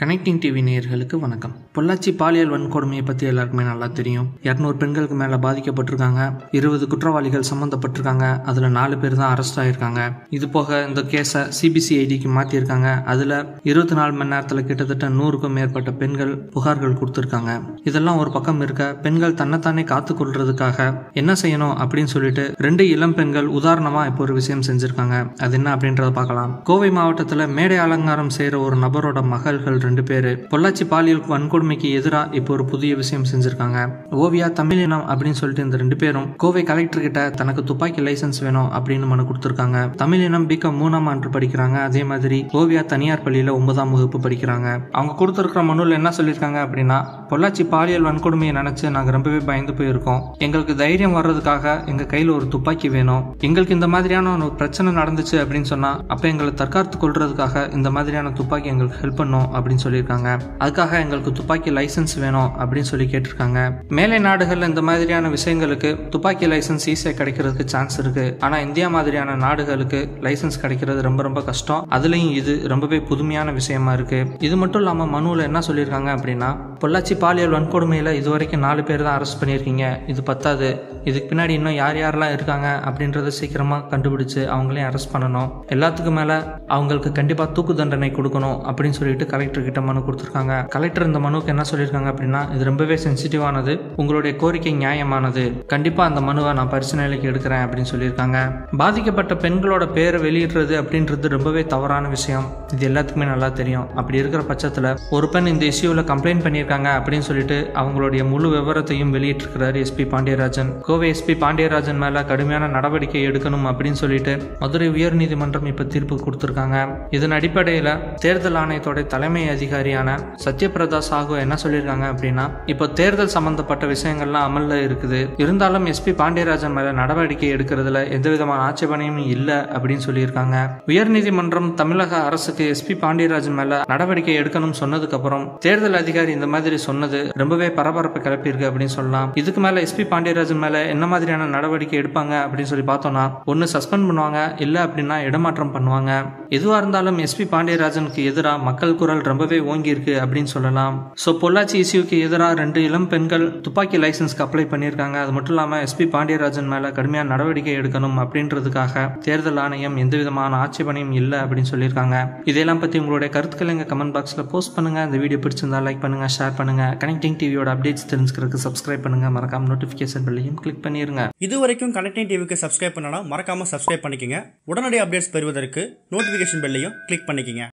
Connecting TV நேயர்களுக்கு வணக்கம். பொள்ளாச்சி பாலியல் வன்கொடுமையை பற்றி எல்லாருக்குமே நல்லா தெரியும். இரநூறு பெண்களுக்கு மேலே பாதிக்கப்பட்டிருக்காங்க. இருபது குற்றவாளிகள் சம்மந்தப்பட்டிருக்காங்க அதில் நாலு பேர் தான் அரெஸ்ட் ஆயிருக்காங்க. இது போக இந்த கேஸை சிபிசிஐடிக்கு மாற்றியிருக்காங்க அதில் இருபத்தி நாலு மணி நேரத்தில் கிட்டத்தட்ட நூறுக்கும் மேற்பட்ட பெண்கள் புகார்கள் கொடுத்துருக்காங்க. இதெல்லாம் ஒரு பக்கம் இருக்க பெண்கள் தன்னைத்தானே காத்துக்கொள்றதுக்காக என்ன செய்யணும் அப்படின்னு சொல்லிட்டு ரெண்டு இளம் பெண்கள் உதாரணமாக இப்போ ஒரு விஷயம் செஞ்சுருக்காங்க. அது என்ன அப்படின்றத பார்க்கலாம். கோவை மாவட்டத்தில் மேடை அலங்காரம் செய்கிற ஒரு நபரோட மகள்கள் ரெண்டு பேர். பொள்ளாச்சி பாலியல் வன்கொடுமைக்கு எதிராக இப்போ ஒரு புதிய விஷயம் செஞ்சிருக்காங்க. ஓவியா தமிழினம் அப்படின்னு சொல்லிட்டு இந்த ரெண்டு பேரும் கோவை கலெக்டர் கிட்ட தனக்கு துப்பாக்கி லைசன்ஸ் வேணும் அப்படின்னு மனு கொடுத்துருக்காங்க. தமிழினம் பிகம் மூணாம் ஆண்டு படிக்கிறாங்க. அதே மாதிரி ஓவியா தனியார் பள்ளியில ஒன்பதாம் வகுப்பு படிக்கிறாங்க. அவங்க கொடுத்துருக்கிற மனுவில் என்ன சொல்லியிருக்காங்க அப்படின்னா பொள்ளாச்சி பாலியல் வன்கொடுமையை நினைச்சு நாங்கள் ரொம்பவே பயந்து போயிருக்கோம். எங்களுக்கு தைரியம் வர்றதுக்காக எங்க கையில் ஒரு துப்பாக்கி வேணும். எங்களுக்கு இந்த மாதிரியான ஒரு பிரச்சனை நடந்துச்சு அப்படின்னு சொன்னா அப்ப எங்களை தற்காத்து கொள்றதுக்காக இந்த மாதிரியான துப்பாக்கி எங்களுக்கு ஹெல்ப் பண்ணும் அப்படின்னு சொல்லியிருக்காங்க. அதுக்காக எங்களுக்கு துப்பாக்கி லைசன்ஸ் வேணும் அப்படின்னு சொல்லி கேட்டிருக்காங்க. மேலை நாடுகள்ல இந்த மாதிரியான விஷயங்களுக்கு துப்பாக்கி லைசன்ஸ் ஈஸியாக கிடைக்கிறதுக்கு சான்ஸ் இருக்கு. ஆனா இந்தியா மாதிரியான நாடுகளுக்கு லைசன்ஸ் கிடைக்கிறது ரொம்ப ரொம்ப கஷ்டம். அதுலயும் இது ரொம்பவே புதுமையான விஷயமா இருக்கு. இது மட்டும் இல்லாம மனுவில் என்ன சொல்லியிருக்காங்க அப்படின்னா பொள்ளாச்சி பாலியல் வன்கொடுமையில் இது வரைக்கும் நாலு பேர் தான் அரெஸ்ட் பண்ணியிருக்கீங்க. இது பத்தாது. இதுக்கு பின்னாடி இன்னும் யார் யாரெல்லாம் இருக்காங்க அப்படின்றத சீக்கிரமாக கண்டுபிடிச்சு அவங்களையும் அரெஸ்ட் பண்ணணும். எல்லாத்துக்கும் மேலே அவங்களுக்கு கண்டிப்பாக தூக்கு தண்டனை கொடுக்கணும் அப்படின்னு சொல்லிட்டு கலெக்டர் கிட்ட மனு கொடுத்துருக்காங்க. கலெக்டர் இந்த மனுவுக்கு என்ன சொல்லியிருக்காங்க அப்படின்னா இது ரொம்பவே சென்சிட்டிவானது உங்களுடைய கோரிக்கை நியாயமானது. கண்டிப்பாக அந்த மனுவை நான் பரிசீலனைக்கு எடுக்கிறேன் அப்படின்னு சொல்லியிருக்காங்க. பாதிக்கப்பட்ட பெண்களோட பேரை வெளியிடுறது அப்படின்றது ரொம்பவே தவறான விஷயம். இது எல்லாத்துக்குமே நல்லா தெரியும். அப்படி இருக்கிற பட்சத்தில் ஒரு பெண் இந்த இஷ்யூவில் கம்ப்ளைண்ட் பண்ணி பண்ணியிருக்காங்க அப்படின்னு சொல்லிட்டு அவங்களுடைய முழு விவரத்தையும் வெளியிட்டிருக்கிறார் எஸ்பி பாண்டியராஜன். கோவை எஸ்பி பாண்டியராஜன் மேல கடுமையான நடவடிக்கை எடுக்கணும் அப்படின்னு சொல்லிட்டு மதுரை உயர்நீதிமன்றம் இப்ப தீர்ப்பு கொடுத்திருக்காங்க. இதன் அடிப்படையில் தேர்தல் ஆணையத்தோட தலைமை அதிகாரியான சத்யபிரதா சாகு என்ன சொல்லியிருக்காங்க அப்படின்னா இப்போ தேர்தல் சம்பந்தப்பட்ட விஷயங்கள்லாம் அமல்ல இருக்குது. இருந்தாலும் எஸ்பி பாண்டியராஜன் மேல நடவடிக்கை எடுக்கிறதுல எந்த விதமான ஆட்சேபனையும் இல்லை அப்படின்னு சொல்லியிருக்காங்க. உயர்நீதிமன்றம் தமிழக அரசுக்கு எஸ்பி பாண்டியராஜன் மேல நடவடிக்கை எடுக்கணும்னு சொன்னதுக்கு அப்புறம் தேர்தல் அதிகாரி இந்த மாதிரி மாதிரி சொன்னது ரொம்பவே பரபரப்பை கிளப்பியிருக்கு அப்படின்னு சொல்லலாம். இதுக்கு மேல எஸ்பி பாண்டியராஜன் மேல என்ன மாதிரியான நடவடிக்கை எடுப்பாங்க அப்படின்னு சொல்லி பார்த்தோம்னா ஒன்னு சஸ்பெண்ட் பண்ணுவாங்க இல்ல அப்படின்னா இடமாற்றம் பண்ணுவாங்க. எதுவா இருந்தாலும் எஸ்பி பாண்டியராஜனுக்கு எதிராக மக்கள் குரல் ரொம்பவே ஓங்கி இருக்கு அப்படின்னு சொல்லலாம். ஸோ பொள்ளாச்சி இஷ்யூக்கு எதிராக ரெண்டு இளம் பெண்கள் துப்பாக்கி லைசன்ஸ்க்கு அப்ளை பண்ணியிருக்காங்க. அது மட்டும் இல்லாமல் எஸ்பி பாண்டியராஜன் மேல கடுமையான நடவடிக்கை எடுக்கணும் அப்படின்றதுக்காக தேர்தல் ஆணையம் எந்த விதமான ஆட்சேபனையும் இல்லை அப்படின்னு சொல்லியிருக்காங்க. இதெல்லாம் பற்றி உங்களுடைய கருத்துக்களை எங்கள் கமெண்ட் பாக்ஸில் போஸ்ட் பண்ணுங்க. இந்த வீடியோ பிடிச்சிருந்தா லைக் பண்ணுங்க ஷேர் பண்ணுங்க. கனெக்டிங் டிவியோட அப்டேட்ஸ் தெரிஞ்சுக்கிறதுக்கு சப்ஸ்கிரைப் பண்ணுங்க. மறக்காம நோட்டிஃபிகேஷன் பெல்லையும் கிளிக் பண்ணிருங்க. இது வரைக்கும் கனெக்டிங் டிவிக்கு சப்ஸ்கிரைப் பண்ணனா மறக்காம சப்ஸ்கிரைப் பண்ணிக்கங்க. உடனடி அப்டேட்ஸ் பெறுவதற்கு நோட்டிஃபிகேஷன் பெல்லையும் கிளிக் பண்ணிக்கங்க.